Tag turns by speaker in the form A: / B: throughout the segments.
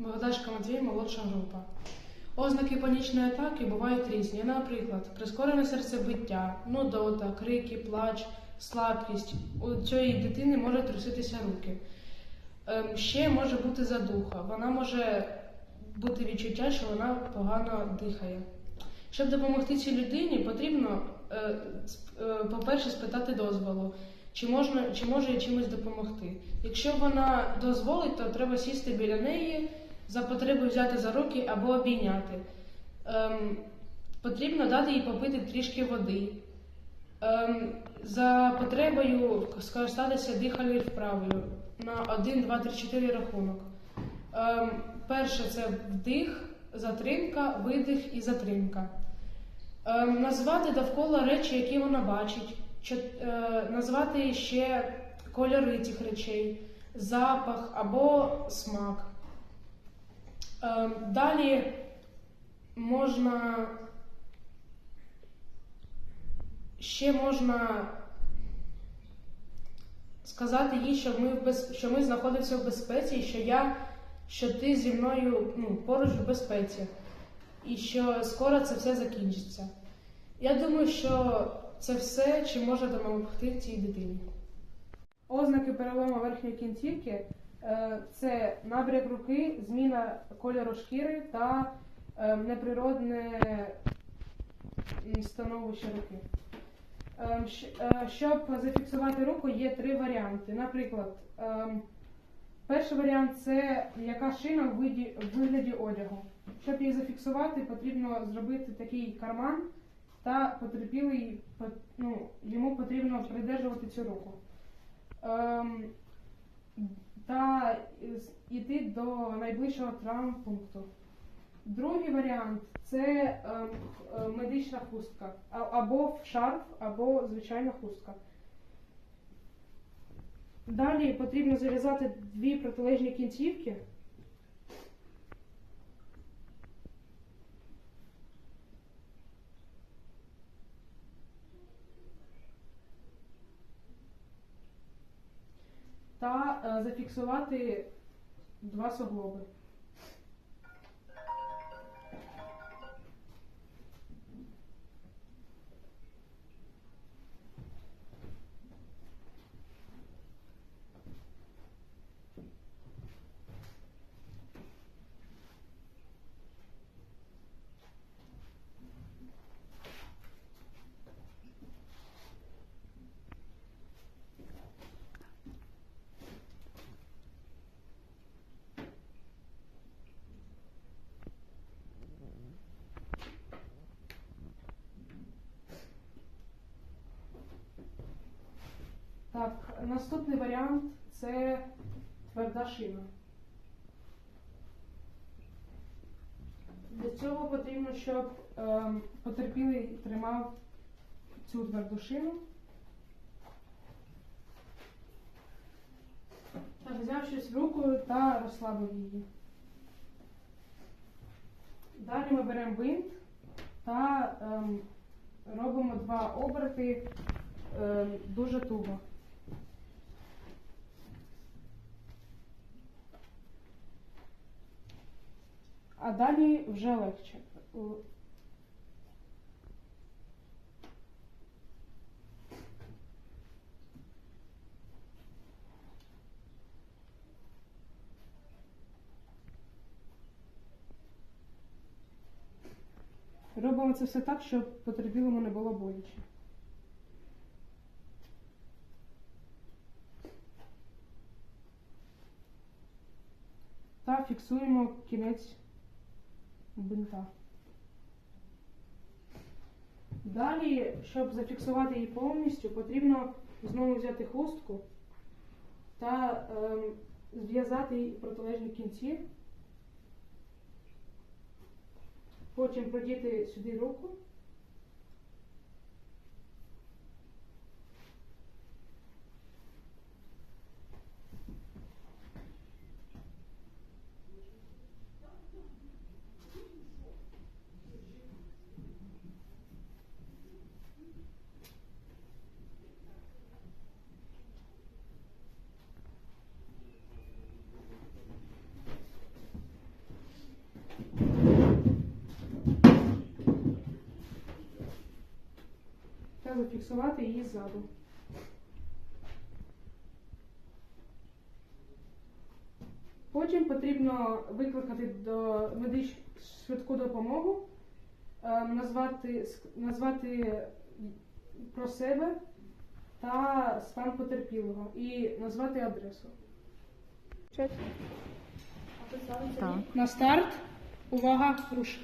A: Богдашка Матвій, молодша група. Ознаки панічної атаки бувають різні. Наприклад, прискорене серцебиття, нудота, крики, плач, слабкість. У цієї дитини може труситися руки. Ем, Ще може бути задуха. Вона може бути відчуття, що вона погано дихає. Щоб допомогти цій людині, потрібно, е, е, по-перше, спитати дозволу, чи, можна, чи може чимось допомогти. Якщо вона дозволить, то треба сісти біля неї, за потреби взяти за руки або обійняти. Ем, потрібно дати їй попити трішки води. Ем, за потребою скористатися дихальною вправою на 1, 2, 3, 4 рахунок. Ем, перше це вдих, затримка, видих і затримка. Ем, назвати довкола речі, які вона бачить, Чо- е, назвати ще кольори цих речей, запах або смак. Ем, далі можна ще можна сказати їй, що ми, без... що ми знаходимося в безпеці, і що я, що ти зі мною ну, поруч в безпеці, і що скоро це все закінчиться. Я думаю, що це все, чи може допомогти цій дитині. Ознаки перелому верхньої кінцівки це набряк руки, зміна кольору шкіри та е, неприродне становище руки. Ем, е, Щоб зафіксувати руку, є три варіанти. Наприклад, ем, перший варіант це м'яка шина в вигляді одягу. Щоб її зафіксувати, потрібно зробити такий карман та потерпілий, ну, йому потрібно придержувати цю руку. Та йти до найближчого травмпункту. Другий варіант це ем, е, медична хустка, або шарф, або звичайна хустка. Далі потрібно зав'язати дві протилежні кінцівки. Та е, зафіксувати два суглоби. Так, наступний варіант це тверда шина. Для цього потрібно, щоб ем, потерпілий тримав цю тверду шину. Так, взяв щось руку та розслабив її. Далі ми беремо бинт та ем, робимо два оберти ем, дуже туго. А далі вже легше. Робимо це все так, щоб потерпілому не було боляче. Та фіксуємо кінець бинта. Далі, щоб зафіксувати її повністю, потрібно знову взяти хустку та ем, зв'язати її протилежні кінці. Потім продіти сюди руку. Зафіксувати її ззаду. Потім потрібно викликати до медич швидку допомогу, е, назвати, назвати про себе та стан потерпілого і назвати адресу.
B: Так.
A: На старт. Увага, руш.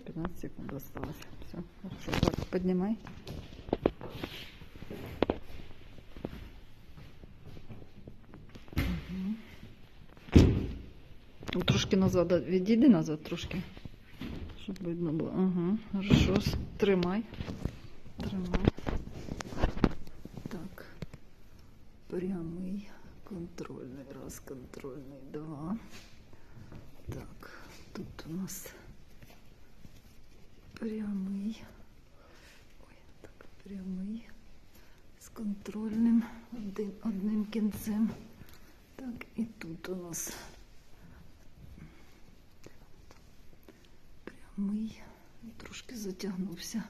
C: 15 секунд осталось. Все, хорошо. Так, поднимай. Ну, Трошки назад, відійди назад трошки. Щоб видно було. Ага, хорошо. Тримай. Тримай. Так. Прямий. Контрольний. Раз, контрольний, два. Так, тут у нас прямий. Ой, так, прямий. З контрольним один, одним кінцем. Так, і тут у нас прямий. Трошки затягнувся.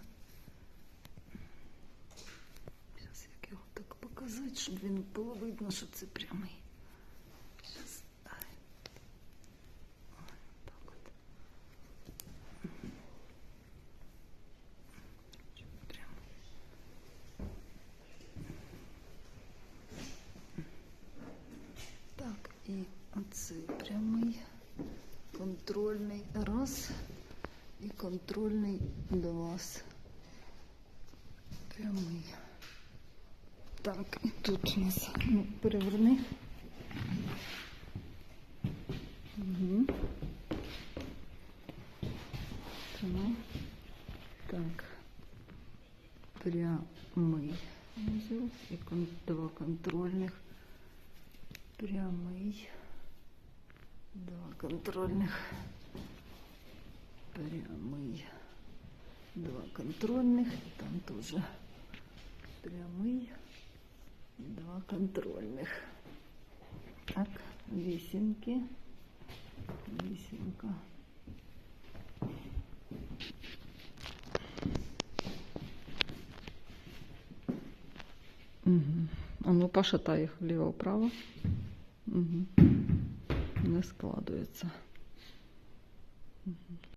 C: Зараз як його так показати, щоб він було видно, що це прямий. Так, і тут у нас ну, переверни. Угу. Тримай. Так. Прямий узел і кон- два контрольних. Прямий. Два контрольних. Прямий. Два контрольних. І там тоже прямий. Два контрольних. Так, вісімки. Вісімка. Угу. А ну пошатай їх вліво-вправо. Угу. Не складується.